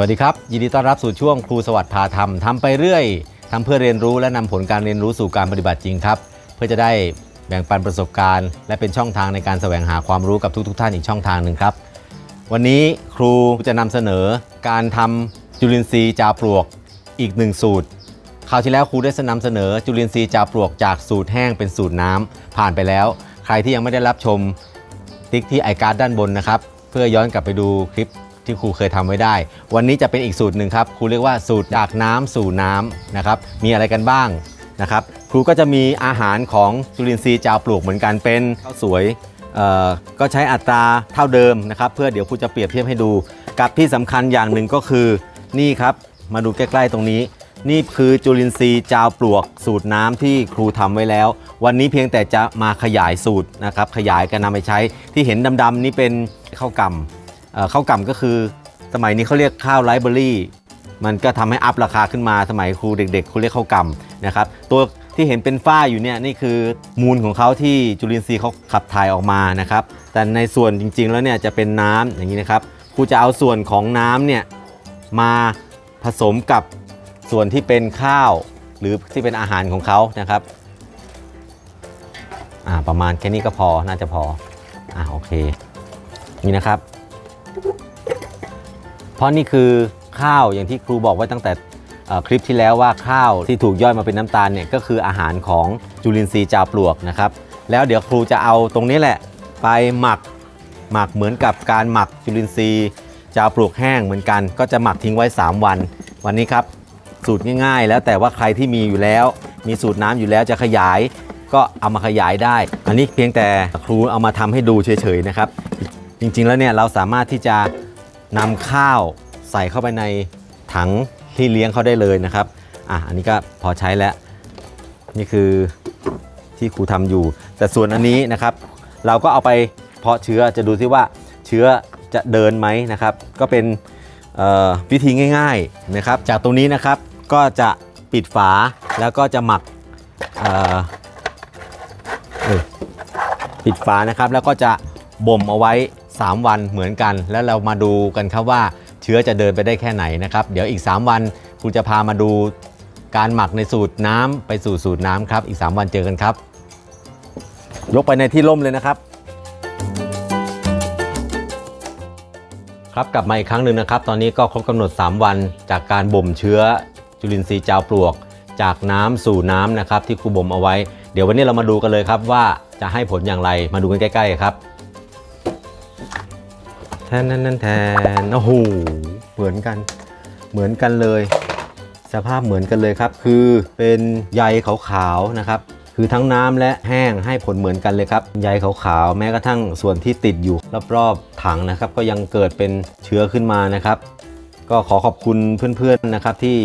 วัสดีครับ ยินดีต้อนรับสู่ช่วงครูสวัสดิ์พาทำทำไปเรื่อยทำเพื่อเรียนรู้และนำผลการเรียนรู้สู่การปฏิบัติจริงครับ เพื่อจะได้แบ่งปันประสบการณ์ และเป็นช่องทางในการแสวงหาความรู้กับทุกๆทท่านอีกช่องทางหนึ่งครับ วันนี้ครูจะนำเสนอการทำจุลินทรีย์จาปลวกอีกหนึ่งสูตรคราวที่แล้วครูได้นำเสนอจุลินทรีย์จาปลวกจากสูตรแห้งเป็นสูตรน้ำผ่านไปแล้ว ใครที่ยังไม่ได้รับชมติ๊กที่ไอการ์ดด้านบนนะครับเพื่อย้อนกลับไปดูคลิป ที่ครูเคยทำไว้ได้ วันนี้จะเป็นอีกสูตรหนึ่งครับครูเรียกว่าสูตรจากน้ำสู่น้ำนะครับ มีอะไรกันบ้างนะครับ ครูก็จะมีอาหารของจุลินทรีย์จาวปลูกเหมือนกันเป็นข้าวสวยเอ่อก็ใช้อัตราเท่าเดิมนะครับ เพื่อเดี๋ยวครูจะเปรียบเทียบให้ดู กับที่สำคัญอย่างหนึ่งก็คือนี่ครับมาดูใกล้ๆตรงนี้นี่คือจุลินทรีย์จาวปลวกสูตรน้ำที่ครูทำไว้แล้ว วันนี้เพียงแต่จะมาขยายสูตรนะครับ ขยายกันนำไปใช้ที่เห็นดำๆนี่เป็นข้าวกล่ำ ข้าวกล่ำก็คือ สมัยนี้เขาเรียกข้าวไรเบอรี่มันก็ทำให้อัพราคาขึ้นมาสมัยครูเด็กๆเขาเรียกข้าวกล่ำนะครับตัวที่เห็นเป็นฝ้าอยู่เนี่ยนี่คือมูลของเขาที่จุลินทรีย์เขาขับถ่ายออกมานะครับ แต่ในส่วนจริงๆแล้วเนี่ยจะเป็นน้ำอย่างนี้นะครับครูจะเอาส่วนของน้ำเนี่ยมาผสมกับส่วนที่เป็นข้าว หรือที่เป็นอาหารของเขานะครับประมาณแค่นี้ก็พอน่าจะพออ่าโอเคนี่นะครับ เพราะนี่คือข้าวอย่างที่ครูบอกไว้ตั้งแต่คลิปที่แล้วว่าข้าวที่ถูกย่อยมาเป็นน้ำตาลเนี่ยก็คืออาหารของจุลินทรีย์จาปลวกนะครับ แล้วเดี๋ยวครูจะเอาตรงนี้แหละ ไปหมักหมักเหมือนกับการหมักจุลินทรีย์จาปลวกแห้งเหมือนกัน ก็จะหมักทิ้งไว้ 3 วัน วันนี้ครับสูตรง่ายๆ แล้วแต่ว่าใครที่มีอยู่แล้ว มีสูตรน้ำอยู่แล้วจะขยาย ก็เอามาขยายได้ อันนี้เพียงแต่ครูเอามาทำให้ดูเฉยๆนะครับ จริงๆแล้วเนี่ยเราสามารถที่จะนำข้าวใส่เข้าไปในถังที่เลี้ยงเขาได้เลยนะครับอะอันนี้ก็พอใช้แล้ว นี่คือที่ครูทำอยู่ แต่ส่วนอันนี้นะครับ เราก็เอาไปเพาะเชื้อจะดูซิว่าเชื้อจะเดินไหมนะครับ ก็เป็นวิธีง่ายๆนะครับ จากตรงนี้นะครับก็จะปิดฝาแล้วก็จะหมักปิดฝานะครับแล้วก็จะบ่มเอาไว้ 3 วันเหมือนกัน แล้วเรามาดูกันครับว่าเชื้อจะเดินไปได้แค่ไหนนะครับ เดี๋ยวอีก 3 วันครูจะพามาดูการหมักในสูตรน้ำไปสู่สูตรน้ำครับ อีก 3 วันเจอกันครับ ยกไปในที่ร่มเลยนะครับ ครับกลับมาอีกครั้งหนึ่งนะครับ ตอนนี้ก็ครบกำหนด 3 วัน จากการบ่มเชื้อจุลินทรีย์จาวปลวก จากน้ำสู่น้ำนะครับที่ครูบ่มเอาไว้ เดี๋ยววันนี้เรามาดูกันเลยครับว่าจะให้ผลอย่างไรมาดูกันใกล้ๆครับ แทนนั่นนั่นแทนโอ้โหเหมือนกัน เหมือนกันเลย สภาพเหมือนกันเลยครับ คือเป็นใยขาวๆนะครับ คือทั้งน้ำและแห้งให้ผลเหมือนกันเลยครับใยขาวๆแม้กระทั่งส่วนที่ติดอยู่รอบๆถังนะครับ ก็ยังเกิดเป็นเชื้อขึ้นมานะครับ ก็ขอขอบคุณเพื่อนๆนะครับที่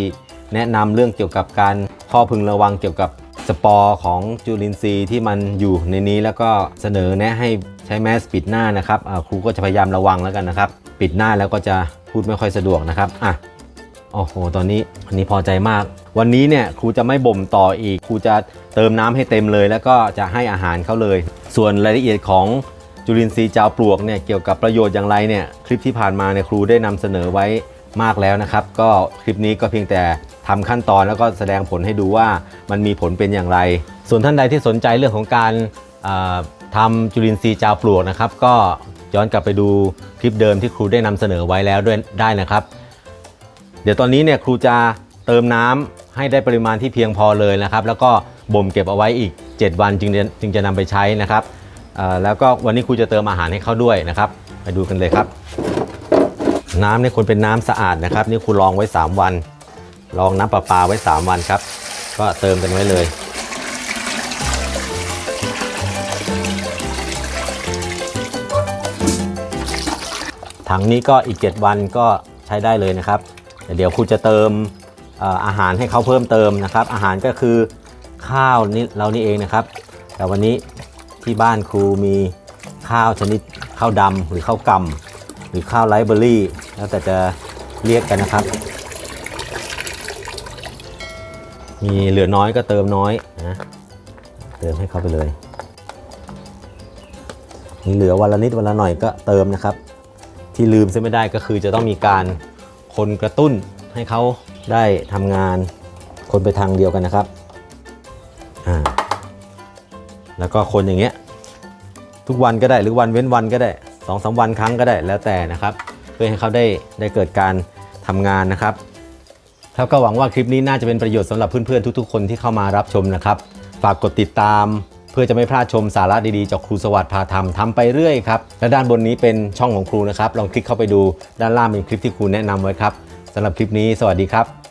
แนะนำเรื่องเกี่ยวกับการข้อพึงระวังเกี่ยวกับสปอร์ของจุลินทรีย์ที่มันอยู่ในนี้แล้วก็เสนอแนะให้ ใช้แมสปิดหน้านะครับอ่าครูก็จะพยายามระวังแล้วกันนะครับ ปิดหน้าแล้วก็จะพูดไม่ค่อยสะดวกนะครับอะโอ้โห ตอนนี้อันนี้พอใจมาก วันนี้เนี่ยครูจะไม่บ่มต่ออีก ครูจะเติมน้ำให้เต็มเลย แล้วก็จะให้อาหารเขาเลย ส่วนรายละเอียดของจุลินทรีย์จาวปลวกเนี่ยเกี่ยวกับประโยชน์อย่างไรเนี่ยคลิปที่ผ่านมาเนี่ยครูได้นำเสนอไว้มากแล้วนะครับ ก็คลิปนี้ก็เพียงแต่ทำขั้นตอนแล้วก็แสดงผลให้ดูว่ามันมีผลเป็นอย่างไร ส่วนท่านใดที่สนใจเรื่องของการอ่อ ทำจุลินทรีย์จาวปลวกนะครับ ก็ย้อนกลับไปดูคลิปเดิมที่ครูได้นำเสนอไว้แล้วด้วยได้นะครับ เดี๋ยวตอนนี้เนี่ยครูจะเติมน้ำให้ได้ปริมาณที่เพียงพอเลยนะครับ แล้วก็บ่มเก็บเอาไว้อีก 7 วันจึงจะจึงจะนำไปใช้นะครับแล้วก็วันนี้ครูจะเติมอาหารให้เขาด้วยนะครับ ไปดูกันเลยครับ น้ำเนี่ยควรเป็นน้ำสะอาดนะครับ นี่ครูลองไว้ 3 วัน ลองน้ำประปาไว้ 3 วันครับ ก็เติมกันไว้เลย ถังนี้ก็อีก 7 วันก็ใช้ได้เลยนะครับ เดี๋ยวครูจะเติมอาหารให้เขาเพิ่มเติมนะครับ อาหารก็คือข้าวนี่เรานี่เองนะครับ แต่วันนี้ที่บ้านครูมีข้าวชนิดข้าวดำหรือข้าวกำหรือข้าวไรเบอร์รี่ แล้วแต่จะเรียกกันนะครับ มีเหลือน้อยก็เติมน้อยนะเติมให้เขาไปเลยมีเหลือวันละนิดวันละหน่อยก็เติมนะครับ ที่ลืมซะไม่ได้ก็คือจะต้องมีการคนกระตุ้นให้เขาได้ทำงานคนไปทางเดียวกันนะครับอ่าแล้วก็คนอย่างเงี้ยทุกวันก็ได้หรือวันเว้นวันก็ได้สองสามวันครั้งก็ได้แล้วแต่นะครับ เพื่อให้เขาได้ได้เกิดการทำงานนะครับแล้วก็หวังว่าคลิปนี้น่าจะเป็นประโยชน์สำหรับเพื่อนๆทุก ๆ คนที่เข้ามารับชมนะครับ ฝากกดติดตาม เพื่อจะไม่พลาดชมสาระดีๆจากครูสวัสดิ์พาทำทำไปเรื่อยครับ และด้านบนนี้เป็นช่องของครูนะครับ ลองคลิกเข้าไปดูด้านล่างเป็นคลิปที่ครูแนะนำไว้ครับสำหรับคลิปนี้ สวัสดีครับ